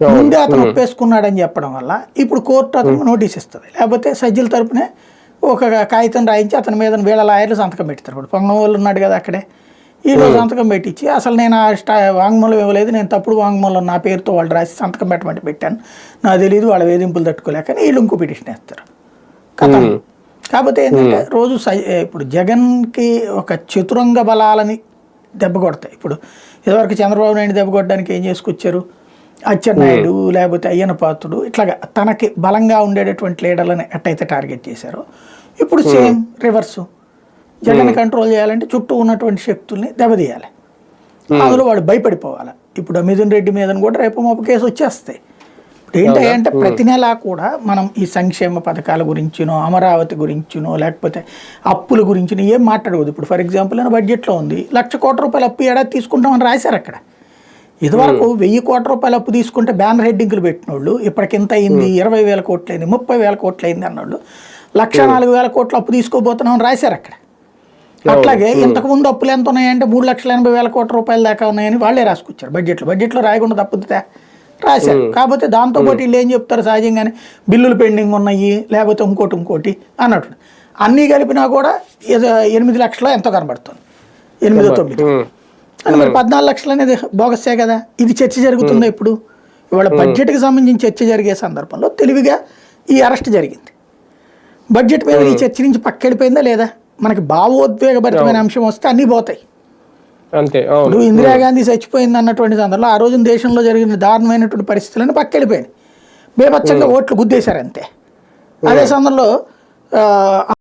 ముందే అతను ఒప్పేసుకున్నాడని చెప్పడం వల్ల ఇప్పుడు కోర్టు అతను నోటీస్ ఇస్తుంది. లేకపోతే సజ్జల తరపునే ఒక కాగితం రాయించి అతని మీద వీళ్ళ లాయర్లు సంతకం పెడతారు. ఇప్పుడు పొంగనవాళ్ళు ఉన్నాడు కదా అక్కడే. ఈరోజు సంతకం పెట్టించి అసలు నేను ఆ స్టా వాంగ్మూలం ఇవ్వలేదు. నేను తప్పుడు వాంగ్మూలం నా పేరుతో వాళ్ళు రాసి సంతకం పెట్టమంటే పెట్టాను. నాకు తెలియదు వాళ్ళ వేధింపులు తట్టుకోలేక వీళ్ళు ఇంకో పిటిషన్ వేస్తారు. కథ. కాకపోతే ఏంటంటే రోజు సై ఇప్పుడు జగన్కి ఒక చతురంగ బలాలని దెబ్బ కొడతాయి. ఇప్పుడు ఇదివరకు చంద్రబాబు నాయుడు దెబ్బ కొట్టడానికి ఏం చేసుకొచ్చారు? అచ్చెన్నాయుడు లేకపోతే అయ్యన పాత్రుడు ఇట్లాగా తనకి బలంగా ఉండేటటువంటి లీడర్లను ఎట్టయితే టార్గెట్ చేశారో ఇప్పుడు సేమ్ రివర్సు. జగన్ కంట్రోల్ చేయాలంటే చుట్టూ ఉన్నటువంటి శక్తుల్ని దెబ్బతీయాలి. అందులో వాడు భయపడిపోవాలి. ఇప్పుడు మిథున్ రెడ్డి మీద కూడా రేపు మాపు కేసు వచ్చేస్తాయి. ఇప్పుడు ఏంటంటే ప్రతి నెలా కూడా మనం ఈ సంక్షేమ పథకాల గురించినో అమరావతి గురించినో లేకపోతే అప్పుల గురించినో ఏం మాట్లాడకూడదు. ఇప్పుడు ఫర్ ఎగ్జాంపుల్ నేను బడ్జెట్లో ఉంది లక్ష కోట్ల రూపాయలు అప్పు ఏడాది తీసుకుంటామని రాశారు అక్కడ. ఇదివరకు వెయ్యి కోట్ల రూపాయలు అప్పు తీసుకుంటే బ్యానర్ హెడ్డింగ్లు పెట్టిన వాళ్ళు ఇప్పటికింత అయింది? ఇరవై వేల కోట్లు అయింది ముప్పై వేల కోట్లు అయింది అన్నోళ్ళు. లక్ష నాలుగు వేల కోట్లు అప్పు తీసుకోబోతున్నామని రాశారు అక్కడ. అట్లాగే ఇంతకు ముందు అప్పులు ఎంత ఉన్నాయంటే మూడు లక్షల ఎనభై వేల కోట్ల రూపాయల దాకా ఉన్నాయని వాళ్ళే రాసుకొచ్చారు బడ్జెట్లో. బడ్జెట్లో రాయకుండా తప్పుతుందా రాశారు. కాకపోతే దాంతో పాటు వీళ్ళు ఏం చెప్తారు సహజంగానే? బిల్లులు పెండింగ్ ఉన్నాయి లేకపోతే ఇంకోటి ఇంకోటి అన్నట్టు. అన్నీ కలిపినా కూడా ఏదో ఎనిమిది లక్షల ఎంతో కనబడుతుంది. ఎనిమిదో తొమ్మిది. అని మరి పద్నాలుగు లక్షలు అనేది బోగస్సే కదా. ఇది చర్చ జరుగుతుందా ఇప్పుడు ఇవాళ బడ్జెట్కి సంబంధించి చర్చ జరిగే సందర్భంలో తెలివిగా ఈ అరెస్ట్ జరిగింది. బడ్జెట్ మీద ఈ చర్చ నుంచి పక్కెళ్ళిపోయిందా లేదా? మనకి భావోద్వేగభరితమైన అంశం వస్తే అన్నీ పోతాయి. అంతే ఇప్పుడు ఇందిరాగాంధీ చచ్చిపోయింది అన్నటువంటి సందర్భంలో ఆ రోజున దేశంలో జరిగిన దారుణమైనటువంటి పరిస్థితులను పక్కెళ్ళిపోయినాయి. బేపచ్చంగా ఓట్లు గుద్దేశారు అంతే. అదే సందర్భంలో